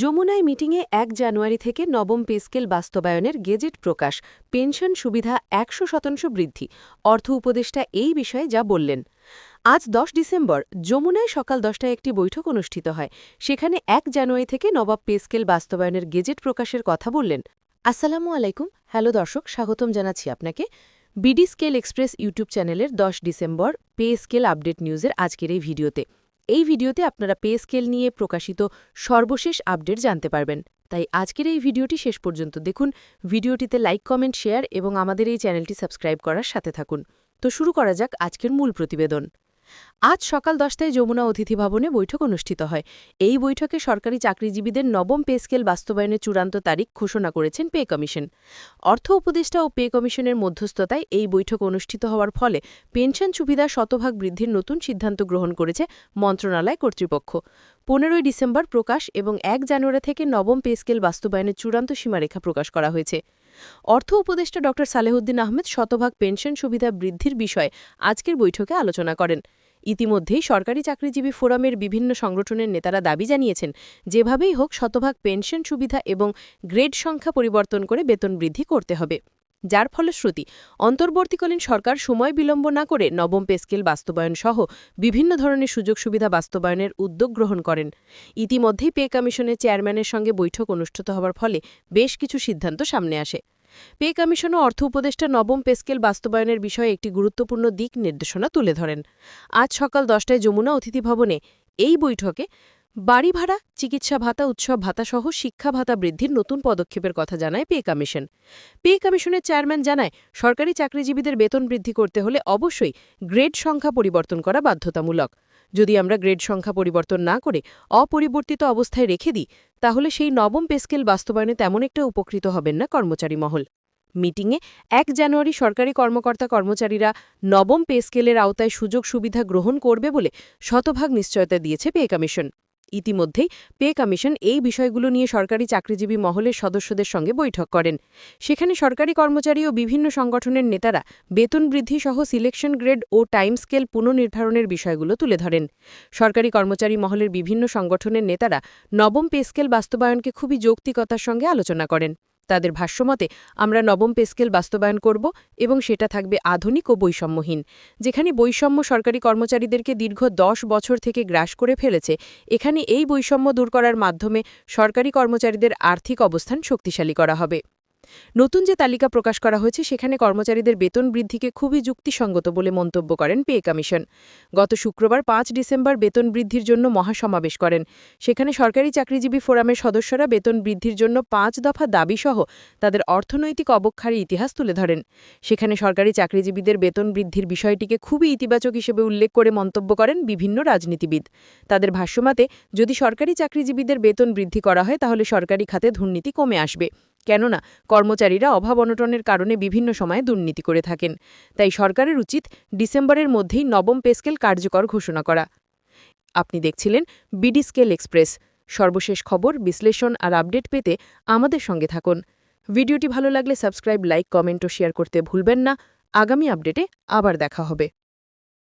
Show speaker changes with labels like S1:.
S1: যমুনায় মিটিংয়ে এক জানুয়ারি থেকে নবম পে স্কেল বাস্তবায়নের গেজেট প্রকাশ। পেনশন সুবিধা একশো শতাংশ বৃদ্ধি। অর্থ উপদেষ্টা এই বিষয়ে যা বললেন। আজ দশ ডিসেম্বর, যমুনায় সকাল দশটায় একটি বৈঠক অনুষ্ঠিত হয়। সেখানে এক জানুয়ারি থেকে নবাব পে স্কেল বাস্তবায়নের গেজেট প্রকাশের কথা বললেন। আসসালামু আলাইকুম। হ্যালো দর্শক, স্বাগতম জানাচ্ছি আপনাকে। বিডি স্কেল এক্সপ্রেস ইউটিউব চ্যানেলের দশ ডিসেম্বর পে স্কেল আপডেট নিউজের আজকের এই ভিডিওতে। এই ভিডিওতে আপনারা পে স্কেল নিয়ে প্রকাশিত সর্বশেষ আপডেট জানতে পারবেন। তাই আজকের এই ভিডিওটি শেষ পর্যন্ত দেখুন। ভিডিওটিতে লাইক, কমেন্ট, শেয়ার এবং আমাদের এই চ্যানেলটি সাবস্ক্রাইব করার সাথে থাকুন। তো শুরু করা যাক আজকের মূল প্রতিবেদন। আজ সকাল দশটায় যমুনা অতিথি ভবনে বৈঠক অনুষ্ঠিত হয়। এই বৈঠকে সরকারি চাকরিজীবীদের নবম পে স্কেল বাস্তবায়নের চূড়ান্ত তারিখ ঘোষণা করেছেন পে কমিশন। অর্থ উপদেষ্টা ও পে কমিশনের মধ্যস্থতায় এই বৈঠক অনুষ্ঠিত হওয়ার ফলে পেনশন সুবিধা শতভাগ বৃদ্ধির নতুন সিদ্ধান্ত গ্রহণ করেছে মন্ত্রণালয় কর্তৃপক্ষ। পনেরোই ডিসেম্বর প্রকাশ এবং এক জানুয়ারি থেকে নবম পে স্কেল বাস্তবায়নের চূড়ান্ত সীমারেখা প্রকাশ করা হয়েছে। অর্থ উপদেষ্টা ড সালেহুদ্দিন আহমেদ শতভাগ পেনশন সুবিধা বৃদ্ধির বিষয়ে আজকের বৈঠকে আলোচনা করেন। ইতিমধ্যেই সরকারি চাকরিজীবী ফোরামের বিভিন্ন সংগঠনের নেতারা দাবি জানিয়েছেন, যেভাবেই হোক শতভাগ পেনশন সুবিধা এবং গ্রেড সংখ্যা পরিবর্তন করে বেতন বৃদ্ধি করতে হবে। যার ফলশ্রুতি, অন্তর্বর্তীকালীন সরকার সময় বিলম্ব না করে নবম পেস্কেল বাস্তবায়ন সহ বিভিন্ন ধরনের সুযোগ সুবিধা বাস্তবায়নের উদ্যোগ গ্রহণ করেন। ইতিমধ্যেই পে কমিশনের চেয়ারম্যানের সঙ্গে বৈঠক অনুষ্ঠিত হওয়ার ফলে বেশ কিছু সিদ্ধান্ত সামনে আসে। পে কমিশন ও অর্থ উপদেষ্টা নবম পেস্কেল বাস্তবায়নের বিষয়ে একটি গুরুত্বপূর্ণ দিক নির্দেশনা তুলে ধরেন। আজ সকাল দশটায় যমুনা অতিথি ভবনে এই বৈঠকে বাড়ি ভাড়া, চিকিৎসা ভাতা, উৎসব ভাতাসহ শিক্ষা ভাতা বৃদ্ধির নতুন পদক্ষেপের কথা জানায় পে কমিশন। পে কমিশনের চেয়ারম্যান জানায়, সরকারি চাকরিজীবীদের বেতন বৃদ্ধি করতে হলে অবশ্যই গ্রেড সংখ্যা পরিবর্তন করা বাধ্যতামূলক। যদি আমরা গ্রেড সংখ্যা পরিবর্তন না করে অপরিবর্তিত অবস্থায় রেখে দিই, তাহলে সেই নবম পেস্কেল বাস্তবায়নে তেমন একটা উপকৃত হবেন না কর্মচারী মহল। মিটিংয়ে এক জানুয়ারি সরকারি কর্মকর্তা কর্মচারীরা নবম পে স্কেলের আওতায় সুযোগ সুবিধা গ্রহণ করবে বলে শতভাগ নিশ্চয়তা দিয়েছে পে কমিশন। ইতিমধ্যেই পে কমিশন এই বিষয়গুলো নিয়ে সরকারি চাকরিজীবী মহলের সদস্যদের সঙ্গে বৈঠক করেন। সেখানে সরকারি কর্মচারী ও বিভিন্ন সংগঠনের নেতারা বেতন বৃদ্ধি সহ সিলেকশন গ্রেড ও টাইম স্কেল পুনর্নির্ধারণের বিষয়গুলো তুলে ধরেন। সরকারি কর্মচারী মহলের বিভিন্ন সংগঠনের নেতারা নবম পে স্কেল বাস্তবায়নকে খুবই যৌক্তিকতার সঙ্গে আলোচনা করেন। তাদের ভাষ্যমতে আমরা নবম পেস্কেল বাস্তবায়ন করব এবং সেটা থাকবে আধুনিক ও বৈষম্যহীন। যেখানে বৈষম্য সরকারি কর্মচারীদেরকে দীর্ঘ দশ বছর থেকে গ্রাস করে ফেলেছে, এখানে এই বৈষম্য দূর করার মাধ্যমে সরকারি কর্মচারীদের আর্থিক অবস্থান শক্তিশালী করা হবে। নতুন যে তালিকা প্রকাশ করা হয়েছে, সেখানে কর্মচারীদের বেতন বৃদ্ধিকে খুবই যুক্তিসঙ্গত বলে মন্তব্য করেন পে কমিশন। গত শুক্রবার পাঁচ ডিসেম্বর বেতন বৃদ্ধির জন্য মহাসমাবেশ করেন। সেখানে সরকারি চাকরিজীবী ফোরামের সদস্যরা বেতন বৃদ্ধির জন্য পাঁচ দফা দাবিসহ তাদের অর্থনৈতিক অবক্ষারের ইতিহাস তুলে ধরেন। সেখানে সরকারি চাকরিজীবীদের বেতন বৃদ্ধির বিষয়টিকে খুবই ইতিবাচক হিসেবে উল্লেখ করে মন্তব্য করেন বিভিন্ন রাজনীতিবিদ। তাদের ভাষ্যমতে, যদি সরকারি চাকরিজীবীদের বেতন বৃদ্ধি করা হয়, তাহলে সরকারি খাতে দুর্নীতি কমে আসবে। কেননা কর্মচারীরা অভাব অনটনের কারণে বিভিন্ন সময়ে দুর্নীতি করে থাকেন। তাই সরকারের উচিত ডিসেম্বরের মধ্যেই নবম পেস্কেল কার্যকর ঘোষণা করা। আপনি দেখছিলেন বিডি স্কেল এক্সপ্রেস। সর্বশেষ খবর, বিশ্লেষণ আর আপডেট পেতে আমাদের সঙ্গে থাকুন। ভিডিওটি ভালো লাগলে সাবস্ক্রাইব, লাইক, কমেন্ট ও শেয়ার করতে ভুলবেন না। আগামী আপডেটে আবার দেখা হবে।